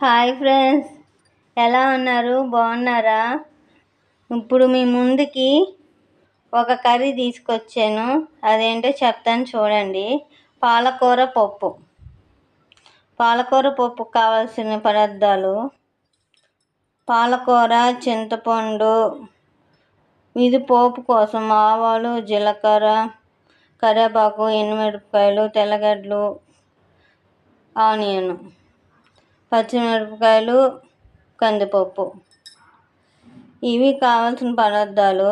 Hi friends. ఎలా ఉన్నారు? బాగున్నారా? ఇప్పుడు మీ ముందుకి ఒక కర్రీ తీసుకొచ్చాను. అదేంటో చెప్తాను చూడండి. పాలకూర పప్పు. పాలకూర పప్పు కావాల్సిన పదార్థాలు. పాలకూర చింతపండు ఇది పోపు కోసం ఆవాలు జీలకర్ర కరివేపాకు ఎండుమిరపకాయలు తెల్లగడ్డలు ఆనియన్. పచ్చిమిరపకాయలు కందిపప్పు. ఇవి కావాల్సిన పదార్థాలు.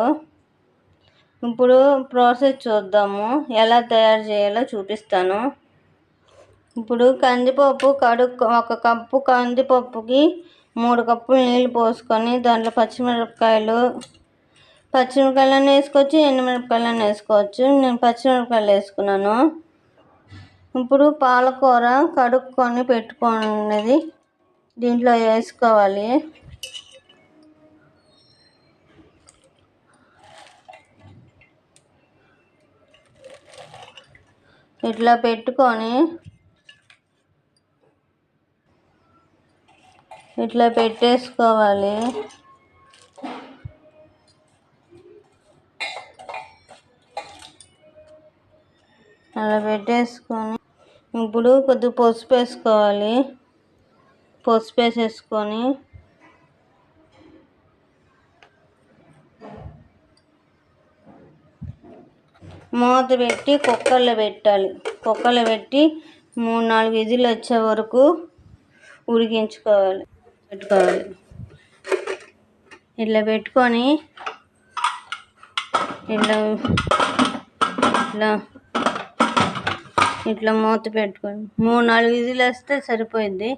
ఇప్పుడు ప్రాసెస్ చూద్దాము. ఎలా తయారు చేయాలో చూపిస్తాను. ఇప్పుడు కందిపప్పు కడుక్కు ఒక కప్పు కందిపప్పుకి మూడు కప్పులు నీళ్ళు పోసుకొని దాంట్లో పచ్చిమిరపకాయలు పచ్చిమిరపకాయలను వేసుకోవచ్చు ఎండుమిరపకాయలను వేసుకోవచ్చు. నేను పచ్చిమిరపకాయలు వేసుకున్నాను. ఇప్పుడు పాలకూర కడుక్కొని పెట్టుకున్నది దీంట్లో వేసుకోవాలి. ఇట్లా పెట్టుకొని ఇట్లా పెట్టేసుకోవాలి. అలా పెట్టేసుకొని ఇప్పుడు కొద్దిగా పసుపు వేసుకోవాలి. పసుపు వేసేసుకొని మూత పెట్టి కుక్కర్లో పెట్టాలి. కుక్కర్లో పెట్టి మూడు నాలుగు విధులు వచ్చే వరకు ఉడికించుకోవాలి. పెట్టుకోవాలి. ఇట్లా పెట్టుకొని ఇట్లా ఇట్లా ఇట్లా మూత పెట్టుకొని మూడు నాలుగు విజిల్ వేస్తే సరిపోయింది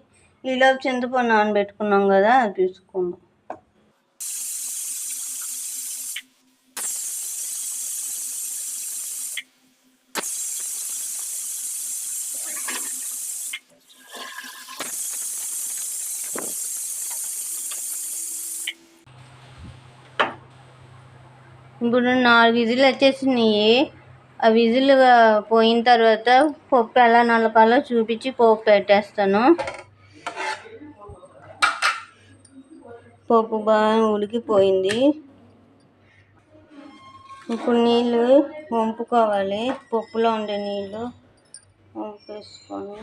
ఈలోపు చింతపండు నానబెట్టుకున్నాం కదా అది తీసుకుందాం ఇప్పుడు నాలుగు విజిల్ వచ్చేసినాయి. ఆ విజిల్ పోయిన తర్వాత పప్పు ఎలా నలపాలో చూపించి పోపు పెట్టేస్తాను. పప్పు బాగా ఉడికిపోయింది. ఇప్పుడు నీళ్ళు వంపుకోవాలి. పప్పులో ఉండే నీళ్ళు వంపేసుకొని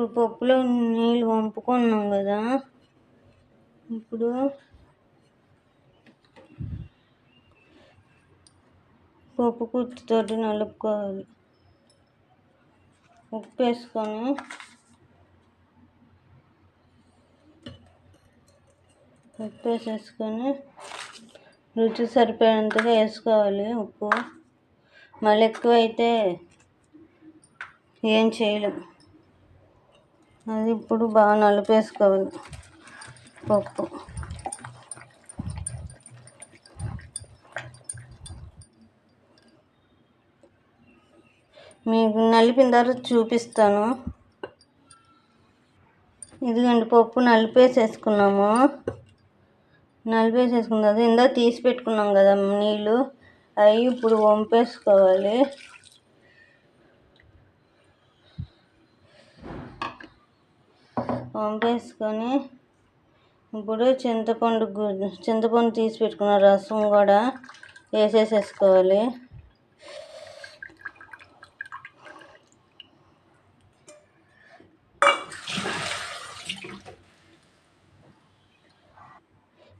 ఇప్పుడు పప్పులో నీళ్ళు వంపుకున్నాం కదా. ఇప్పుడు పప్పు కుర్తితోటి నలుపుకోవాలి. ఉప్పు వేసుకొని ఉప్పు వేసేసుకొని రుచి సరిపోయేంతగా వేసుకోవాలి ఉప్పు. మళ్ళీ ఎక్కువైతే ఏం చేయలేము అది ఇప్పుడు బాగా నలిపేసుకోవాలి. పప్పు. మీకు నలిపిన తర్వాత చూపిస్తాను. ఇదిగండి పప్పు నలిపేసేసుకున్నాము. నలిపేసేసుకున్న తర్వాత ఇందా తీసి పెట్టుకున్నాం కదా నీళ్ళు. అవి ఇప్పుడు వంపేసుకోవాలి. వంపేసుకొని ఇప్పుడు చింతపండు చింతపండు తీసి పెట్టుకున్న రసం కూడా వేసేసేసుకోవాలి.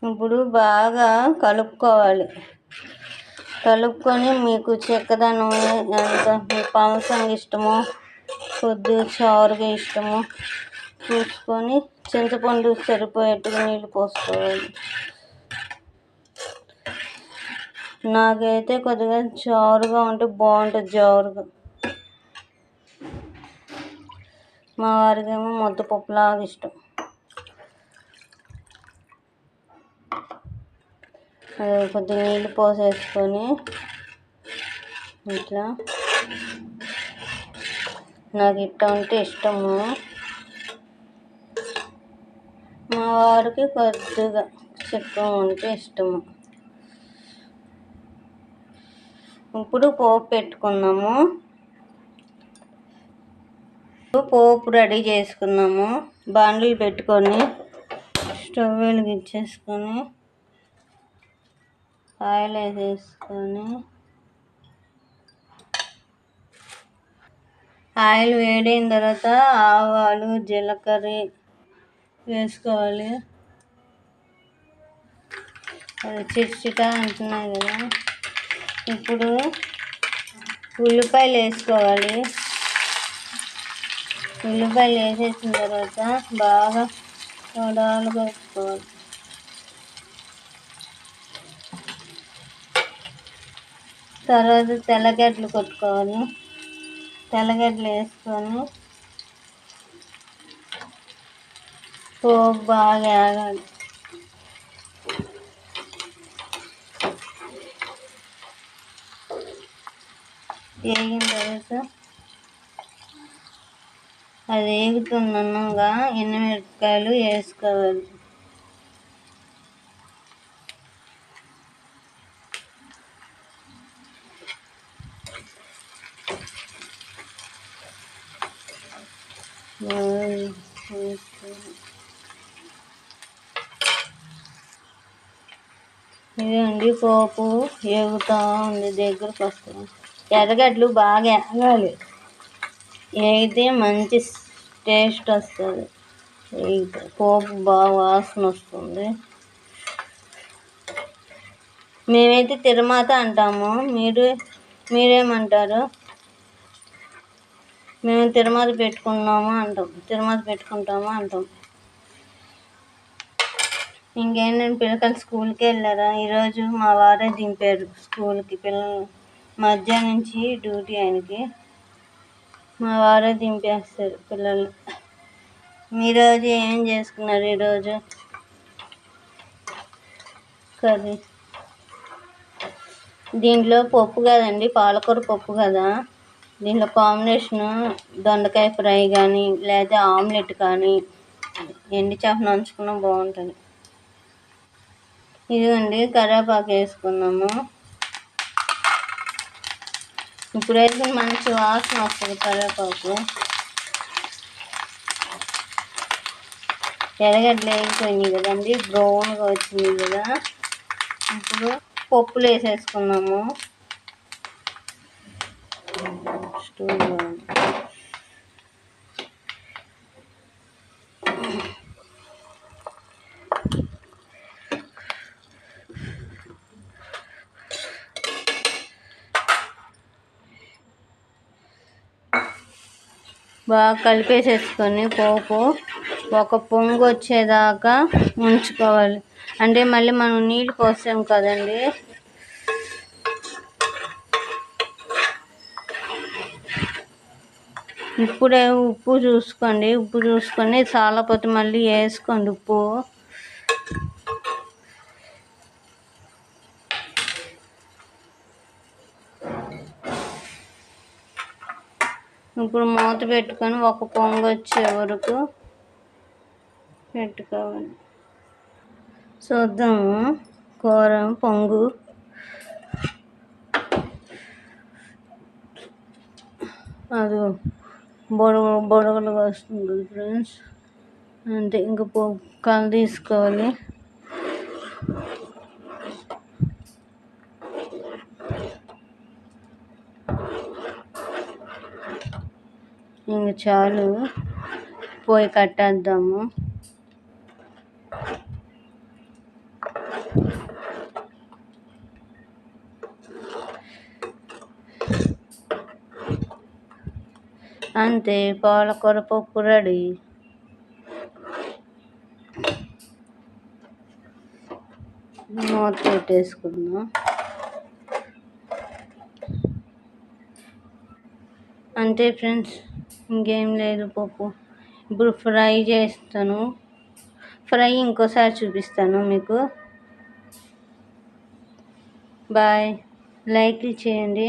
ఇప్పుడు బాగా కలుపుకోవాలి. కలుపుకొని మీకు చెక్కదనం ఎంత మీ పాలసంగా ఇష్టమో కొద్దిగా చారుగా ఇష్టమో చూసుకొని చింతపండు సరిపోయేట్టుగా నీళ్ళు పోసుకోవాలి. నాకైతే కొద్దిగా జారుగా ఉంటే బాగుంటుంది జారుగా. మా వారికి ఏమో ముద్దపప్పులాగా ఇష్టం. కొద్దిగా నీళ్ళు పోసేసుకొని ఇట్లా నాకు ఇట్ట ఉంటే ఇష్టము మా వారికి కొద్దిగా ఎక్కువ అంటే ఇష్టము. ఇప్పుడు పోపు పెట్టుకున్నాము పోపు రెడీ చేసుకున్నాము బాండ్లు పెట్టుకొని స్టవ్ వెలిగించేసుకొని ఆయిల్ వేసేసుకొని ఆయిల్ వేడైన తర్వాత ఆవాలు జీలకర్ర వేసుకోవాలి. అది చిట్చిట అంటున్నాయి కదా. ఇప్పుడు ఉల్లిపాయలు వేసుకోవాలి. ఉల్లిపాయలు వేసేసిన తర్వాత బాగా వడాలుగా వేసుకోవాలి తర్వాత తెల్లగడ్డలు కొట్టుకోవాలి. తెల్లగడ్డలు వేసుకొని పోపు బాగా ఆగాలి. వేగిన తర్వాత అది వేగుతున్నగా ఎండుమిరపకాయలు వేసుకోవాలి. ఇదండి పోపు ఎగుతూ ఉంది దగ్గరకు వస్తుంది ఎర్రగడ్డలు బాగా ఎగాలి ఎగితే మంచి టేస్ట్ వస్తుంది. పోపు బాగా వాసన వస్తుంది. మేమైతే తిరుమాత అంటాము. మీరు మీరేమంటారు? మేము తిరుమల పెట్టుకున్నాము అంటాం. తిరుమల పెట్టుకుంటాము అంటాం. ఇంకేంటంటే పిల్లకాయలు స్కూల్కి వెళ్ళారా? ఈరోజు మా వారే దింపారు స్కూల్కి పిల్లలు. మధ్యాహ్నం నుంచి డ్యూటీ ఆయనకి. మా వారే దింపేస్తారు పిల్లలు. మీరోజు ఏం చేసుకున్నారు ఈరోజు? కర్రీ. దీంట్లో పప్పు కదండి పాలకూర పప్పు కదా? దీంట్లో కాంబినేషను దొండకాయ ఫ్రై కానీ లేదా ఆమ్లెట్ కానీ ఎండి చేప నంచుకున్న బాగుంటుంది. ఇదిగోండి కరేపాకు వేసుకున్నాము. ఇప్పుడు అయితే మంచి వాసన వస్తుంది కరేపాకు. ఎర్రగడ్డలు వేగిపోయినాయి కదండి బ్రౌన్గా వచ్చింది కదా. ఇప్పుడు పప్పులు వేసేసుకున్నాము. బాగా కలిపేసేసుకొని పోపు ఒక పొంగు వచ్చేదాకా ఉంచుకోవాలి. అంటే మళ్ళీ మనం నీళ్ళు పోసాం కదండి. ఇప్పుడే ఉప్పు చూసుకోండి. ఉప్పు చూసుకొని చాలపోతే మళ్ళీ వేసుకోండి ఉప్పు. ఇప్పుడు మూత పెట్టుకొని ఒక పొంగు వచ్చే వరకు పెట్టుకోవాలి. చూద్దాము. కూర పొంగు. అది బొడగ బొడగలుగా వస్తుంది ఫ్రెండ్స్. అంటే ఇంకా పొ కళ్ళు తీసుకోవాలి. ఇంక చాలు. పోయి కట్టేద్దాము. అంతే పాలకూర పప్పు రెడీ. మూత పెట్టేసుకుందాం. అంతే ఫ్రెండ్స్. ఇంకేం లేదు పప్పు ఇప్పుడు ఫ్రై చేస్తాను. ఫ్రై ఇంకోసారి చూపిస్తాను మీకు. బాయ్. లైక్ చేయండి.